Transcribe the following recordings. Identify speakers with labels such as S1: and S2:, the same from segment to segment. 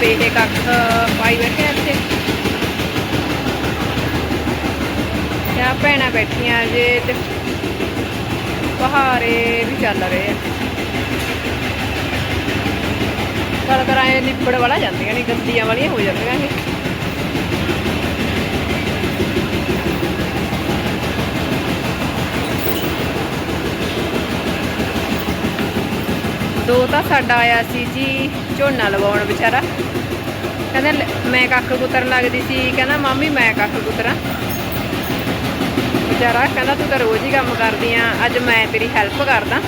S1: ਆਪਾਂ ਪਹਿਲਾਂ ਕੱਖ ਪਾਈ ਬੈਠੇ ਆ ਇੱਥੇ। ਆ ਭੈਣਾਂ ਬੈਠੀਆਂ ਜੇ ਤੇ ਪਹਾੜੇ ਵੀ ਚੱਲ ਰਹੇ ਆ। ਗੱਲ ਕਰਾਂ ਕਰਾਏ ਲਿਪੜ ਵਾਲਾ ਜਾਂਦੀਆਂ ਨੇ, ਗੰਦੀਆਂ ਵਾਲੀਆਂ ਹੋ ਜਾਂਦੀਆਂ ਇਹ ਦੋ ਤਾਂ ਸਾਡਾ ਆਇਆ ਸੀ ਜੀ ਝੋਨਾ ਲਵਾਉਣ ਵਿਚਾਰਾ। ਕਹਿੰਦਾ ਮੈਂ ਕੱਖ ਕੁਤਰਨ ਲੱਗਦੀ ਸੀ। ਕਹਿੰਦਾ, ਮਾਮੀ, ਮੈਂ ਕੱਖ ਕੁਤਰਾਂ। ਵਿਚਾਰਾ ਕਹਿੰਦਾ, ਤੂੰ ਤਾਂ ਰੋਜ਼ ਹੀ ਕੰਮ ਕਰਦੀ ਆ। ਅੱਜ ਮੈਂ ਤੇਰੀ ਹੈਲਪ ਕਰਦਾ।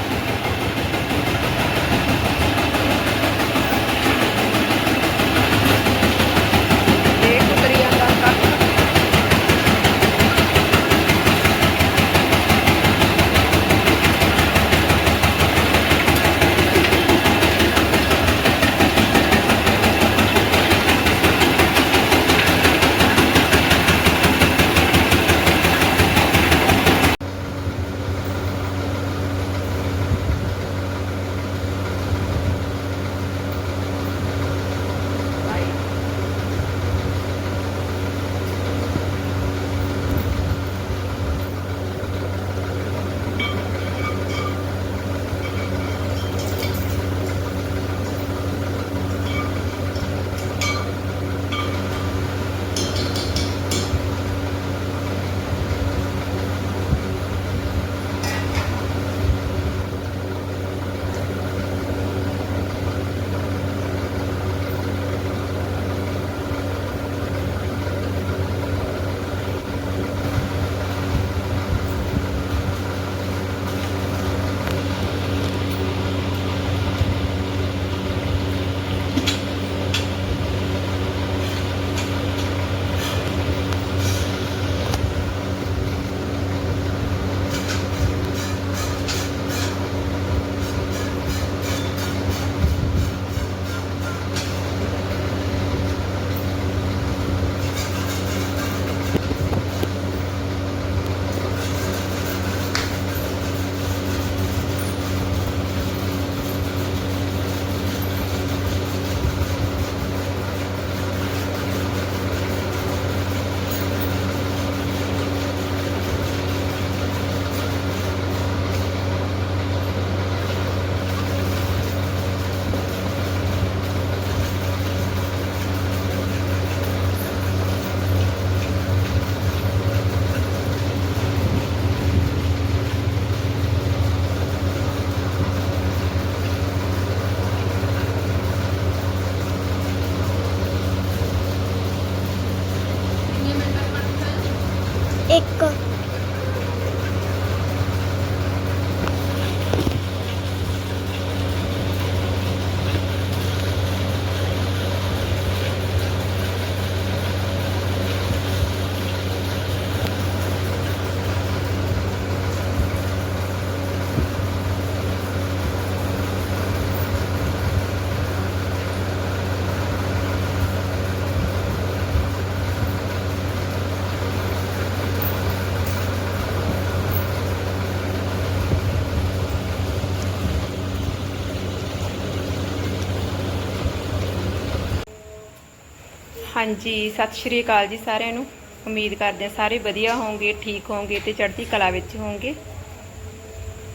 S1: ਹਾਂਜੀ, ਸਤਿ ਸ਼੍ਰੀ ਅਕਾਲ ਜੀ ਸਾਰਿਆਂ ਨੂੰ। ਉਮੀਦ ਕਰਦੇ ਹਾਂ ਸਾਰੇ ਵਧੀਆ ਹੋਵੋਗੇ ਠੀਕ ਹੋਵੋਗੇ ਤੇ ਚੜ੍ਹਦੀ ਕਲਾ ਵਿੱਚ ਹੋਵੋਗੇ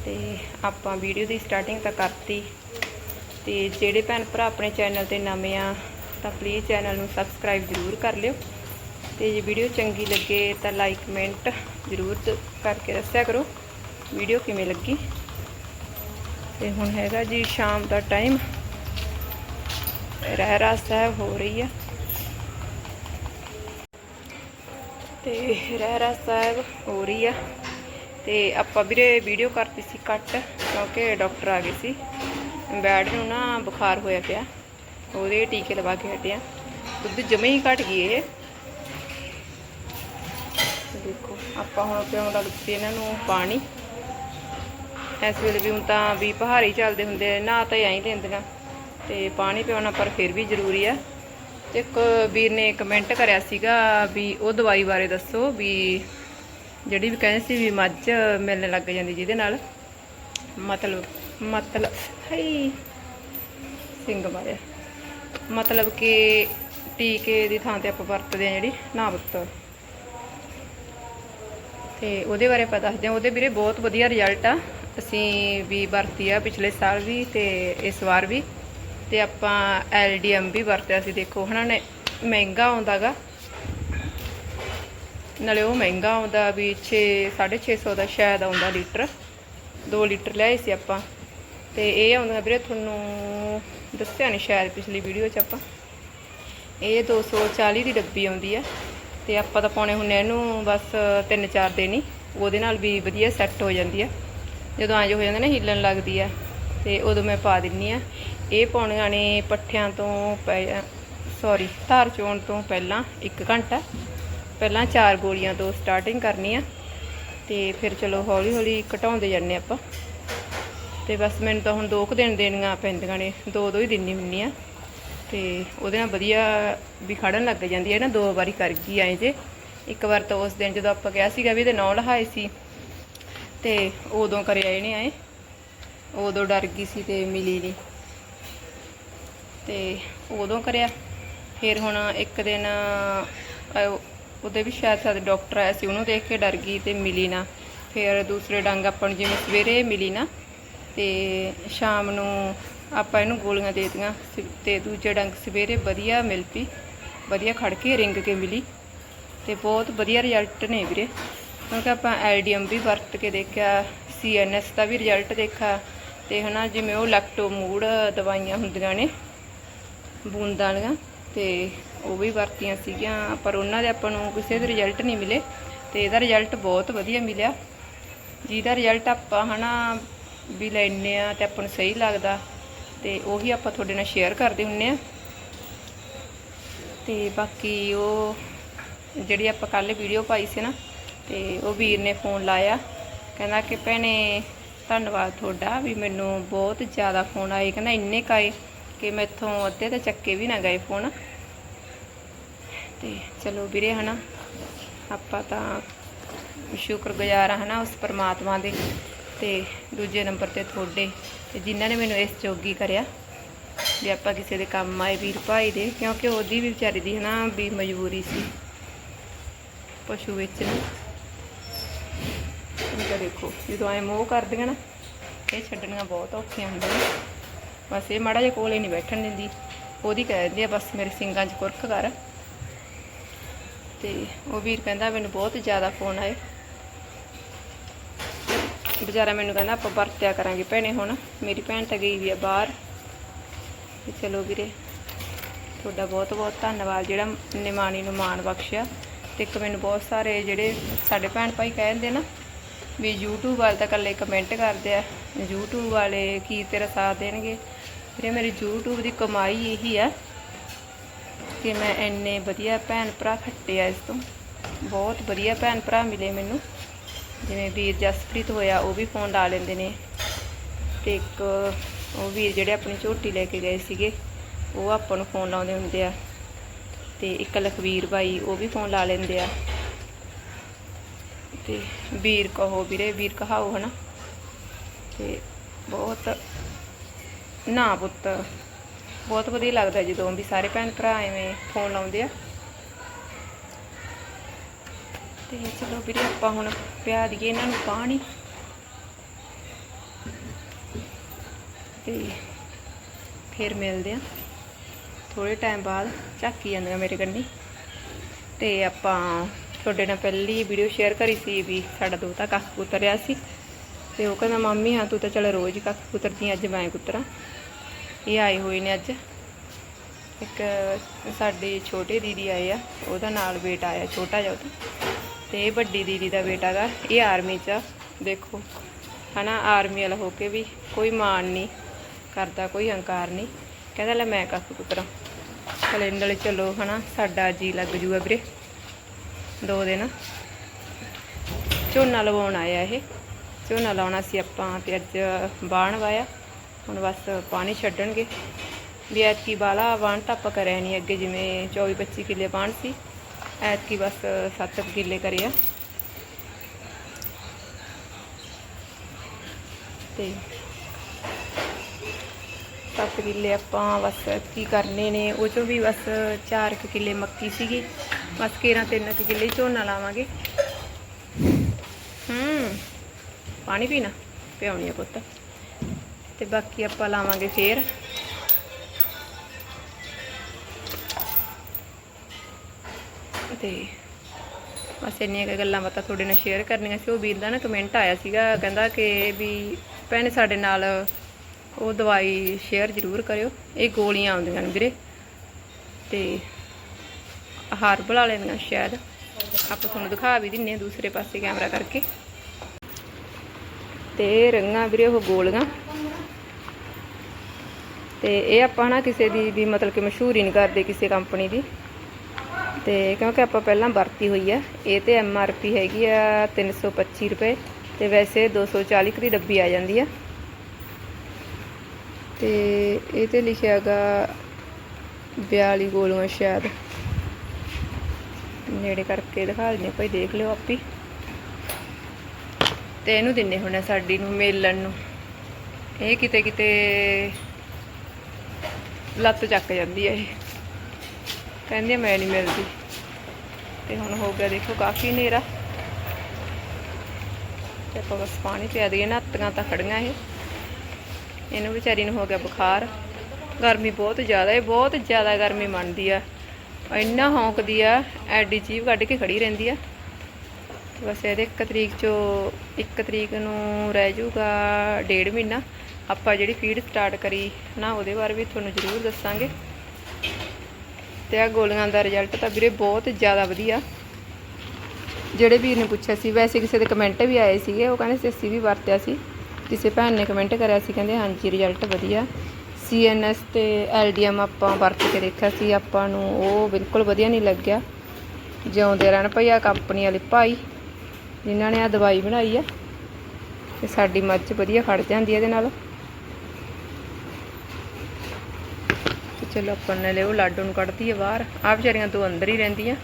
S1: ਤੇ ਆਪਾਂ ਵੀਡੀਓ ਦੀ ਸਟਾਰਟਿੰਗ ਤਾਂ ਕਰਤੀ। ਤੇ ਜਿਹੜੇ ਭੈਣ ਭਰਾ ਆਪਣੇ ਚੈਨਲ ਤੇ ਨਵੇਂ ਆ, ਤਾਂ ਪਲੀਜ਼ ਚੈਨਲ ਨੂੰ ਸਬਸਕ੍ਰਾਈਬ ਜ਼ਰੂਰ ਕਰ ਲਿਓ। ਤੇ ਜੇ ਵੀਡੀਓ ਚੰਗੀ ਲੱਗੇ ਤਾਂ ਲਾਈਕ ਕਮੈਂਟ ਜ਼ਰੂਰ ਦ- ਕਰਕੇ ਦੱਸਿਆ ਕਰੋ, ਵੀਡੀਓ ਕਿਵੇਂ ਲੱਗੀ। ਤੇ ਹੁਣ ਹੈਗਾ ਜੀ ਸ਼ਾਮ ਦਾ ਟਾਈਮ ਰਹਿਰਾ ਸਾਹਿਬ ਹੋ ਰਹੀ ਆ। ਤੇ ਰਹਿਰਾ ਸਾਹਿਬ ਹੋ ਰਹੀ ਆ। ਤੇ ਆਪਾਂ ਵੀਰੇ ਵੀਡੀਓ ਕਰਤੀ ਸੀ ਕੱਟ ਕਿਉਂਕਿ ਡਾਕਟਰ ਆ ਗਏ ਸੀ। ਬੈਡ ਨੂੰ ਨਾ ਬੁਖਾਰ ਹੋਇਆ ਪਿਆ। ਉਹਦੇ ਟੀਕੇ ਲਵਾ ਕੇ ਹਟਿਆ ਦੁੱਧ ਜਮੇ ਹੀ ਘਟ ਗਈ ਇਹ। ਦੇਖੋ, ਆਪਾਂ ਹੁਣ ਪਿਉਣ ਲੱਗ ਪਏ ਇਹਨਾਂ ਨੂੰ ਪਾਣੀ। ਇਸ ਵੇਲੇ ਵੀ ਹੁਣ ਤਾਂ ਵੀ ਪਹਾੜੀ ਚੱਲਦੇ ਹੁੰਦੇ ਨਾ ਤਾਂ ਐਂ ਲੈਂਦੀਆਂ ਤੇ ਪਾਣੀ ਪਿਉਣਾ ਪਰ ਫਿਰ ਵੀ ਜ਼ਰੂਰੀ ਆ। ਤੇ ਇੱਕ ਵੀਰ ਨੇ ਕਮੈਂਟ ਕਰਿਆ ਸੀਗਾ ਵੀ ਉਹ ਦਵਾਈ ਬਾਰੇ ਦੱਸੋ ਵੀ ਜਿਹੜੀ ਵੀ ਕਹਿੰਦੇ ਸੀ ਵੀ ਮੱਝ ਮਿਲਣ ਲੱਗ ਜਾਂਦੀ ਜਿਹਦੇ ਨਾਲ। ਮਤਲਬ ਮਤਲਬ ਹਈ ਸਿੰਘ ਮਾਰਿਆ। ਮਤਲਬ ਕਿ ਟੀਕੇ ਦੀ ਥਾਂ ਤੇ ਆਪਾਂ ਵਰਤਦੇ ਆ ਜਿਹੜੀ ਨਾ ਵਰਤੋ ਤੇ ਉਹਦੇ ਬਾਰੇ ਪਤਾ ਦੱਸਦੇ ਹਾਂ। ਉਹਦੇ ਵੀਰੇ ਬਹੁਤ ਵਧੀਆ ਰਿਜ਼ਲਟ ਆ। ਅਸੀਂ ਵੀ ਵਰਤੀ ਆ ਪਿਛਲੇ ਸਾਲ ਵੀ ਤੇ ਇਸ ਵਾਰ ਵੀ। ਤੇ ਆਪਾਂ ਐਲਡੀਐਮ ਵੀ ਵਰਤਿਆ ਸੀ, ਦੇਖੋ, ਹਨਾ, ਨੇ ਮਹਿੰਗਾ ਆਉਂਦਾਗਾ। ਨਾਲੇ ਉਹ ਮਹਿੰਗਾ ਆਉਂਦਾ ਵੀ 6 650 ਦਾ ਸ਼ਾਇਦ ਆਉਂਦਾ ਲੀਟਰ। 2 ਲੀਟਰ ਲਿਆਏ ਸੀ ਆਪਾਂ। ਤੇ ਇਹ ਆਉਂਦਾ ਵੀਰੇ, ਤੁਹਾਨੂੰ ਦੱਸਿਆ ਨਹੀਂ ਸ਼ਾਇਦ ਪਿਛਲੀ ਵੀਡੀਓ 'ਚ ਆਪਾਂ। ਇਹ 240 ਦੀ ਡੱਬੀ ਆਉਂਦੀ ਆ। ਤੇ ਆਪਾਂ ਤਾਂ ਪਾਉਣੇ ਹੁੰਨੇ ਇਹਨੂੰ ਬਸ 3-4 ਦਿਨ ਹੀ। ਉਹਦੇ ਨਾਲ ਵੀ ਵਧੀਆ ਸੈੱਟ ਹੋ ਜਾਂਦੀ ਆ। ਜਦੋਂ ਆਂਜ ਹੋ ਜਾਂਦਾ ਨਾ, ਹਿੱਲਣ ਲੱਗਦੀ ਆ। ਤੇ ਉਦੋਂ ਮੈਂ ਪਾ ਦਿੰਨੀ ਆ। ਇਹ ਪਾਉਣੀਆਂ ਨੇ ਪੱਠਿਆਂ ਤੋਂ ਸੌਰੀ ਧਾਰ ਚੋਣ ਤੋਂ ਪਹਿਲਾਂ 1 ਘੰਟਾ। ਪਹਿਲਾਂ ਚਾਰ ਗੋਲੀਆਂ ਤੋਂ ਸਟਾਰਟਿੰਗ ਕਰਨੀ ਆ। ਤੇ ਫਿਰ ਚਲੋ ਹੌਲੀ ਹੌਲੀ ਘਟਾਉਂਦੇ ਜਾਂਦੇ ਆਪਾਂ। ਤੇ ਬਸ ਮੈਨੂੰ ਤਾਂ ਹੁਣ ਦੋ ਕੁ ਦਿਨ ਦੇਣੀਆਂ ਪੈਂਦੀਆਂ ਨੇ। ਦੋ ਦੋ ਹੀ ਦਿੰਨੀ ਹੁੰਨੀ ਆ। ਤੇ ਉਹਦੇ ਨਾਲ ਵਧੀਆ ਵੀ ਖੜਨ ਲੱਗ ਜਾਂਦੀ ਹੈ ਨਾ ਦੋ ਵਾਰੀ ਕਰ ਗਈ ਐਂ ਜੇ। ਇੱਕ ਵਾਰ ਤਾਂ ਉਸ ਦਿਨ ਜਦੋਂ ਆਪਾਂ ਕਿਹਾ ਸੀਗਾ ਵੀ ਇਹਦੇ ਨੌ ਲਹਾਏ ਸੀ। ਤੇ ਉਦੋਂ ਕਰਿਆ ਇਹਨੇ ਆਏ। ਉਦੋਂ ਡਰ ਗਈ ਸੀ ਤੇ ਮਿਲੀ ਨਹੀਂ ਤੇ ਉਦੋਂ ਕਰਿਆ। ਫਿਰ ਹੁਣ ਇੱਕ ਦਿਨ ਉਹਦੇ ਵੀ ਸ਼ਾਇਦ ਸ਼ਾਇਦ ਡਾਕਟਰ ਆਇਆ ਸੀ, ਉਹਨੂੰ ਦੇਖ ਕੇ ਡਰ ਗਈ ਤੇ ਮਿਲੀ ਨਾ। ਫਿਰ ਦੂਸਰੇ ਡੰਗ ਆਪਾਂ ਨੂੰ ਜਿਵੇਂ ਸਵੇਰੇ ਮਿਲੀ ਨਾ, ਤੇ ਸ਼ਾਮ ਨੂੰ ਆਪਾਂ ਇਹਨੂੰ ਗੋਲੀਆਂ ਦੇ ਦਿੱਤੀਆਂ। ਸ- ਤੇ ਦੂਜੇ ਡੰਗ ਸਵੇਰੇ ਵਧੀਆ ਮਿਲ ਪਈ, ਵਧੀਆ ਖੜ ਕੇ ਰਿੰਗ ਕੇ ਮਿਲੀ। ਤੇ ਬਹੁਤ ਵਧੀਆ ਰਿਜ਼ਲਟ ਨੇ ਵੀਰੇ। ਕਿਉਂਕਿ ਆਪਾਂ ਐਲਡੀਐਮ ਵੀ ਵਰਤ ਕੇ ਦੇਖਿਆ, ਸੀਐਨਐਸ ਦਾ ਵੀ ਰਿਜ਼ਲਟ ਦੇਖਿਆ। ਤੇ ਹਨਾ, ਜਿਵੇਂ ਉਹ ਲੈਕਟੋਮੂਡ ਦਵਾਈਆਂ ਹੁੰਦੀਆਂ ਨੇ, ਬੂੰਦਾਂ ਵਾਲੀਆਂ, ਤੇ ਉਹ ਵੀ ਵਰਤੀਆਂ ਸੀਗੀਆਂ, ਪਰ ਉਹਨਾਂ ਦੇ ਆਪਾਂ ਨੂੰ ਕਿਸੇ ਦੇ ਰਿਜ਼ਲਟ ਨਹੀਂ ਮਿਲੇ, ਤੇ ਇਹਦਾ ਰਿਜ਼ਲਟ ਬਹੁਤ ਵਧੀਆ ਮਿਲਿਆ। ਜਿਹਦਾ ਰਿਜ਼ਲਟ ਆਪਾਂ ਹਨਾ, ਵੀ ਲੈਨੇ ਆ ਤੇ ਆਪਾਂ ਨੂੰ ਸਹੀ ਲੱਗਦਾ, ਤੇ ਉਹੀ ਆਪਾਂ ਤੁਹਾਡੇ ਨਾਲ ਸ਼ੇਅਰ ਕਰਦੇ ਹੁੰਨੇ ਆ ਤੇ ਬਾਕੀ ਉਹ ਜਿਹੜੀ ਆਪਾਂ ਕੱਲ ਵੀਡੀਓ ਪਾਈ ਸੀ ਨਾ, ਤੇ ਉਹ ਵੀਰ ਨੇ ਫੋਨ ਲਾਇਆ, ਕਹਿੰਦਾ ਕਿ ਭੈਣੇ ਧੰਨਵਾਦ ਤੁਹਾਡਾ ਵੀ ਮੈਨੂੰ ਬਹੁਤ ਜ਼ਿਆਦਾ ਫੋਨ ਆਏ। ਕਹਿੰਦਾ ਇੰਨੇ ਕਾਏ ਕਿ ਮੈਥੋਂ ਅੱਧੇ ਤਾਂ ਚੱਕੇ ਵੀ ਨਾ ਗਏ ਫੋਨ। ਤੇ ਚਲੋ ਵੀਰੇ ਹਨਾ, ਆਪਾਂ ਤਾਂ ਸ਼ੁਕਰਗੁਜ਼ਾਰ ਹਾਂ ਹਨਾ ਉਸ ਪਰਮਾਤਮਾ ਦੇ ਤੇ ਦੂਜੇ ਨੰਬਰ ਤੇ ਤੁਹਾਡੇ ਤੇ ਜਿਨ੍ਹਾਂ ਨੇ ਮੈਨੂੰ ਇਸ ਜੋਗੀ ਕਰਿਆ ਵੀ ਆਪਾਂ ਕਿਸੇ ਦੇ ਕੰਮ ਆਏ ਵੀਰ ਭਾਈ ਦੇ, ਕਿਉਂਕਿ ਉਹਦੀ ਵੀ ਵਿਚਾਰੀ ਦੀ ਹਨਾ ਵੀ ਮਜਬੂਰੀ ਸੀ ਪਸ਼ੂ ਵੇਚਣ ਇਹ ਦੇਖੋ, ਜਦੋਂ ਐ ਮੋਹ ਕਰਦੀਆਂ ਨਾ, ਇਹ ਛੱਡਣੀਆਂ ਬਹੁਤ ਔਖੀਆਂ ਹੁੰਦੀਆਂ ਨੇ। ਬਸ ਇਹ ਮਾੜਾ ਜਿਹਾ ਕੋਲੇ ਨਹੀਂ ਬੈਠਣ ਦਿੰਦੀ। ਉਹਦੀ ਕਹਿ ਦਿੰਦੀ ਆ, ਬਸ ਮੇਰੇ ਸਿੰਗਾਂ 'ਚ ਕੁਰਕ ਕਰ। ਤੇ ਉਹ ਵੀਰ ਕਹਿੰਦਾ, ਮੈਨੂੰ ਬਹੁਤ ਜ਼ਿਆਦਾ ਫੋਨ ਆਏ। ਵਿਚਾਰਾ ਮੈਨੂੰ ਕਹਿੰਦਾ, ਆਪਾਂ ਵਰਤਿਆ ਕਰਾਂਗੇ ਭੈਣੇ ਹੁਣ। ਮੇਰੀ ਭੈਣ ਤਾਂ ਗਈ ਵੀ ਆ ਬਾਹਰ। ਤੇ ਚਲੋ ਵੀਰੇ, ਤੁਹਾਡਾ ਬਹੁਤ ਬਹੁਤ ਧੰਨਵਾਦ। ਜਿਹੜਾ ਨਿਮਾਣੀ ਨੂੰ ਮਾਣ ਬਖਸ਼ਿਆ। ਤੇ ਇੱਕ ਮੈਨੂੰ ਬਹੁਤ ਸਾਰੇ ਜਿਹੜੇ ਸਾਡੇ ਭੈਣ ਭਾਈ ਕਹਿੰਦੇ ਨਾ ਵੀ YouTube ਵਾਲੇ ਤਾਂ ਇਕੱਲੇ ਕਮੈਂਟ ਕਰਦੇ ਆ। YouTube ਵਾਲੇ ਕੀ ਤੇਰਾ ਸਾਥ ਦੇਣਗੇ? ਵੀਰੇ ਮੇਰੀ YouTube ਦੀ ਕਮਾਈ ਇਹੀ ਆ ਕਿ ਮੈਂ ਇੰਨੇ ਵਧੀਆ ਭੈਣ ਭਰਾ ਖੱਟੇ ਆ ਇਸ ਤੋਂ। ਬਹੁਤ ਵਧੀਆ ਭੈਣ ਭਰਾ ਮਿਲੇ ਮੈਨੂੰ। ਜਿਵੇਂ ਵੀਰ ਜਸਪ੍ਰੀਤ ਹੋਇਆ, ਉਹ ਵੀ ਫੋਨ ਲਾ ਲੈਂਦੇ ਨੇ। ਤੇ ਇੱਕ ਉਹ ਵੀਰ ਜਿਹੜੇ ਆਪਣੀ ਝੋਟੀ ਲੈ ਕੇ ਗਏ ਸੀਗੇ, ਉਹ ਆਪਾਂ ਨੂੰ ਫੋਨ ਲਾਉਂਦੇ ਹੁੰਦੇ ਆ। ਤੇ ਇੱਕ ਲਖਵੀਰ ਬਾਈ, ਉਹ ਵੀ ਫੋਨ ਲਾ ਲੈਂਦੇ ਆ। ਤੇ ਵੀਰ ਕਹੋ ਵੀਰੇ, ਵੀਰ ਕਹਾਓ ਹਨਾ। ਤੇ ਬਹੁਤ ਨਾ ਪੁੱਤ, ਬਹੁਤ ਵਧੀਆ ਲੱਗਦਾ ਜਦੋਂ ਵੀ ਸਾਰੇ ਭੈਣ ਭਰਾ ਐਵੇਂ ਫੋਨ ਲਾਉਂਦੇ ਆ। ਤੇ ਚਲੋ ਵੀਰੇ, ਆਪਾਂ ਹੁਣ ਪਿਆ ਦਈਏ ਇਹਨਾਂ ਨੂੰ ਪਾਣੀ। ਤੇ ਫਿਰ ਮਿਲਦੇ ਆ। ਥੋੜੇ ਟਾਈਮ ਬਾਅਦ ਝਾਕੀ ਜਾਂਦੀਆਂ ਮੇਰੇ ਕੰਨੀ। ਤੇ ਆਪਾਂ ਤੁਹਾਡੇ ਨਾਲ ਪਹਿਲੀ ਵੀਡੀਓ ਸ਼ੇਅਰ ਕਰੀ ਸੀ ਵੀ ਸਾਡਾ ਦੋਤਾ ਕੱਖ ਕੁਤਰਿਆ ਸੀ। ਤੇ ਉਹ ਕਹਿੰਦਾ, ਮੰਮੀ, ਹਾਂ, ਤੂੰ ਤਾਂ ਚਲ ਰੋਜ਼ ਹੀ ਕੱਖ ਕੁਤਰਦੀ ਅੱਜ ਮੈਂ ਕੁਤਰਾਂ। ਇਹ ਆਏ ਹੋਏ ਨੇ ਅੱਜ। ਇੱਕ ਸਾਡੇ ਛੋਟੇ ਦੀਦੀ ਆਏ ਆ, ਉਹਦਾ ਨਾਲ ਬੇਟਾ ਆਇਆ, ਛੋਟਾ ਜਿਹਾ ਉਹਦਾ। ਤੇ ਇਹ ਵੱਡੀ ਦੀਦੀ ਦਾ ਬੇਟਾ ਗਾ, ਇਹ ਆਰਮੀ 'ਚ ਆ, ਦੇਖੋ। ਹਨਾ ਆਰਮੀ ਵਾਲਾ ਹੋ ਕੇ ਵੀ ਕੋਈ ਮਾਣ ਨਹੀਂ ਕਰਦਾ, ਕੋਈ ਹੰਕਾਰ ਨਹੀਂ। ਕਹਿੰਦਾ, ਲੈ, ਮੈਂ ਕੱਖ ਕੁਤਰਾਂ ਕੈਲੰਡਰ ਚਲੋ, ਹਨਾ, ਸਾਡਾ ਜੀ ਲੱਗ ਜੂਗਾ ਵੀਰੇ। ਦੋ ਦਿਨ। ਝੋਨਾ ਲਵਾਉਣ ਆਇਆ ਇਹ। ਝੋਨਾ ਲਾਉਣਾ ਸੀ ਆਪਾਂ ਤੇ ਅੱਜ ਬਾਣ ਵਾਇਆ। ਹੁਣ ਬਸ ਪਾਣੀ ਛੱਡਣਗੇ। ਵੀ ਐਤਕੀ ਬਾਲਾ ਵਾਣ ਤਾਂ ਆਪਾਂ ਕਰਿਆ ਨਹੀਂ ਅੱਗੇ ਜਿਵੇਂ 24 25 ਕਿੱਲੇ ਵਾਣ ਸੀ। ਐਤਕੀ ਬਸ 7 ਕਿੱਲੇ ਕਰਿਆ। ਤੇ 7 ਕਿੱਲੇ ਆਪਾਂ ਬਸ ਕੀ ਕਰਨੇ ਨੇ। ਉਹ ਚੋਂ ਵੀ ਬਸ 4 ਕਿੱਲੇ ਮੱਕੀ ਸੀਗੀ। ਬਸ ਕੇਰਾਂ 3 ਕਿੱਲੇ ਝੋਨਾ ਲਾਵਾਂਗੇ। ਹੂੰ, ਪਾਣੀ ਪੀਣਾ? ਪਿਆਉਣੀ ਆ ਪੁੱਤ। ਤੇ ਬਾਕੀ ਆਪਾਂ ਲਾਵਾਂਗੇ ਫੇਰ। ਤੇ ਬਸ ਇੰਨੀਆਂ ਕੁ ਗੱਲਾਂ ਬਾਤਾਂ ਤੁਹਾਡੇ ਨਾਲ ਸ਼ੇਅਰ ਕਰਨੀਆਂ ਸੀ। ਉਹ ਵੀਰ ਦਾ ਨਾ ਕਮੈਂਟ ਆਇਆ ਸੀਗਾ, ਕਹਿੰਦਾ ਕਿ ਵੀ ਭੈਣੇ ਸਾਡੇ ਨਾਲ ਉਹ ਦਵਾਈ ਸ਼ੇਅਰ ਜ਼ਰੂਰ ਕਰਿਓ। ਇਹ ਗੋਲੀਆਂ ਆਉਂਦੀਆਂ ਨੇ ਵੀਰੇ। ਤੇ ਹਰਬਲ ਵਾਲੇ ਦੀਆਂ ਸ਼ਾਇਦ। ਆਪਾਂ ਤੁਹਾਨੂੰ ਦਿਖਾ ਵੀ ਦਿੰਨੇ ਆ ਦੂਸਰੇ ਪਾਸੇ ਕੈਮਰਾ ਕਰਕੇ। ਤੇ ਰੰਗਾਂ ਵੀਰੇ ਉਹ ਗੋਲੀਆਂ। ਤੇ ਇਹ ਆਪਾਂ ਨਾ ਕਿਸੇ ਦੀ ਵੀ ਮਤਲਬ ਕਿ ਮਸ਼ਹੂਰੀ ਨਹੀਂ ਕਰਦੇ ਕਿਸੇ ਕੰਪਨੀ ਦੀ। ਤੇ ਕਿਉਂਕਿ ਆਪਾਂ ਪਹਿਲਾਂ ਵਰਤੀ ਹੋਈ ਆ। ਇਹ ਤੇ ਐਮ ਆਰ ਪੀ ਹੈਗੀ ਆ 325 ਰੁਪਏ। ਤੇ ਵੈਸੇ 240 ਕੁ ਦੀ ਡੱਬੀ ਆ ਜਾਂਦੀ ਆ। ਤੇ ਇਹ ਤੇ ਲਿਖਿਆ ਹੈਗਾ 42 ਗੋਲੀਆਂ ਸ਼ਾਇਦ। ਨੇੜੇ ਕਰਕੇ ਦਿਖਾ ਦਿੰਦੇ ਭਾਈ ਦੇਖ ਲਿਓ ਆਪੀ। ਤੇ ਇਹਨੂੰ ਦਿੰਨੇ ਹੁਣ ਸਾਡੀ ਨੂੰ ਮੇਲਣ ਨੂੰ। ਇਹ ਕਿਤੇ ਕਿਤੇ ਲੱਤ ਚੱਕ ਜਾਂਦੀ ਹੈ ਇਹ। ਕਹਿੰਦੀ ਆ, ਮੈਂ ਨਹੀਂ ਮਿਲਦੀ। ਤੇ ਹੁਣ ਹੋ ਗਿਆ ਦੇਖੋ ਕਾਫੀ ਹਨੇਰਾ। ਤੇ ਆਪਾਂ ਬਸ ਪਾਣੀ ਪਿਆ ਦਈਏ ਨਾਤੀਆਂ ਤਾਂ ਖੜੀਆਂ ਇਹ। ਇਹਨੂੰ ਵਿਚਾਰੀ ਨੂੰ ਹੋ ਗਿਆ ਬੁਖਾਰ। ਗਰਮੀ ਬਹੁਤ ਜ਼ਿਆਦਾ ਹੈ ਬਹੁਤ ਜ਼ਿਆਦਾ ਗਰਮੀ ਮੰਨਦੀ ਆ। ਇੰਨਾ ਹੌਂਕਦੀ ਆ, ਐਡੀ ਜੀਭ ਕੱਢ ਕੇ ਖੜੀ ਰਹਿੰਦੀ ਆ। ਤੇ ਬਸ ਇਹਦੇ 1 ਤਰੀਕ ਚੋਂ 1 ਤਰੀਕ ਨੂੰ ਰਹਿ ਜਾਊਗਾ ਡੇਢ ਮਹੀਨਾ। ਆਪਾਂ ਜਿਹੜੀ ਫੀਡ ਸਟਾਰਟ ਕਰੀ ਨਾ, ਉਹਦੇ ਬਾਰੇ ਵੀ ਤੁਹਾਨੂੰ ਜ਼ਰੂਰ ਦੱਸਾਂਗੇ। ਤੇ ਆ ਗੋਲੀਆਂ ਦਾ ਰਿਜ਼ਲਟ ਤਾਂ ਵੀਰੇ ਬਹੁਤ ਜ਼ਿਆਦਾ ਵਧੀਆ। ਜਿਹੜੇ ਵੀਰ ਨੇ ਪੁੱਛਿਆ ਸੀ, ਵੈਸੇ ਕਿਸੇ ਦੇ ਕਮੈਂਟ ਵੀ ਆਏ ਸੀਗੇ, ਉਹ ਕਹਿੰਦੇ ਸੀ ਅਸੀਂ ਵੀ ਵਰਤਿਆ ਸੀ। ਕਿਸੇ ਭੈਣ ਨੇ ਕਮੈਂਟ ਕਰਿਆ ਸੀ, ਕਹਿੰਦੇ ਹਾਂਜੀ ਰਿਜ਼ਲਟ ਵਧੀਆ। ਸੀਐਨਐਸ ਤੇ ਐਲਡੀਐਮ ਆਪਾਂ ਵਰਤ ਕੇ ਦੇਖਿਆ ਸੀ, ਆਪਾਂ ਨੂੰ ਉਹ ਬਿਲਕੁਲ ਵਧੀਆ ਨਹੀਂ ਲੱਗਿਆ। ਜਿਉਂਦੇ ਰਹਿਣ ਭਈ ਆ ਕੰਪਨੀ ਵਾਲੇ ਭਾਈ, ਜਿਨ੍ਹਾਂ ਨੇ ਆ ਦਵਾਈ ਬਣਾਈ ਆ, ਤੇ ਸਾਡੀ ਮੱਝ ਵਧੀਆ ਖੜ ਜਾਂਦੀ ਇਹਦੇ ਨਾਲ। ਚਲੋ ਆਪਾਂ ਨੇ ਲਿਓ ਲਾਡੂ ਨੂੰ ਕੱਢਦੀ ਹੈ ਬਾਹਰ। ਆ ਵਿਚਾਰੀਆਂ ਦੋ ਅੰਦਰ ਹੀ ਰਹਿੰਦੀਆਂ।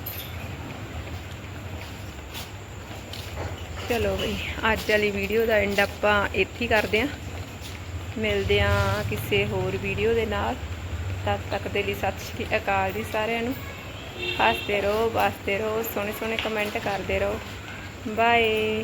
S1: ਚਲੋ ਬਈ, ਅੱਜ ਵਾਲੀ ਵੀਡੀਓ ਦਾ ਐਂਡ ਆਪਾਂ ਇੱਥੇ ਹੀ ਕਰਦੇ ਆਂ। ਮਿਲਦੇ ਆਂ ਕਿਸੇ ਹੋਰ ਵੀਡੀਓ ਦੇ ਨਾਲ। ਤਦ ਤੱਕ ਦੇ ਲਈ ਸਤਿ ਸ਼੍ਰੀ ਅਕਾਲ ਜੀ ਸਾਰਿਆਂ ਨੂੰ। ਹੱਸਦੇ ਰਹੋ ਵਸਦੇ ਰਹੋ ਸੋਹਣੇ ਸੋਹਣੇ ਕਮੈਂਟ ਕਰਦੇ ਰਹੋ। ਬਾਏ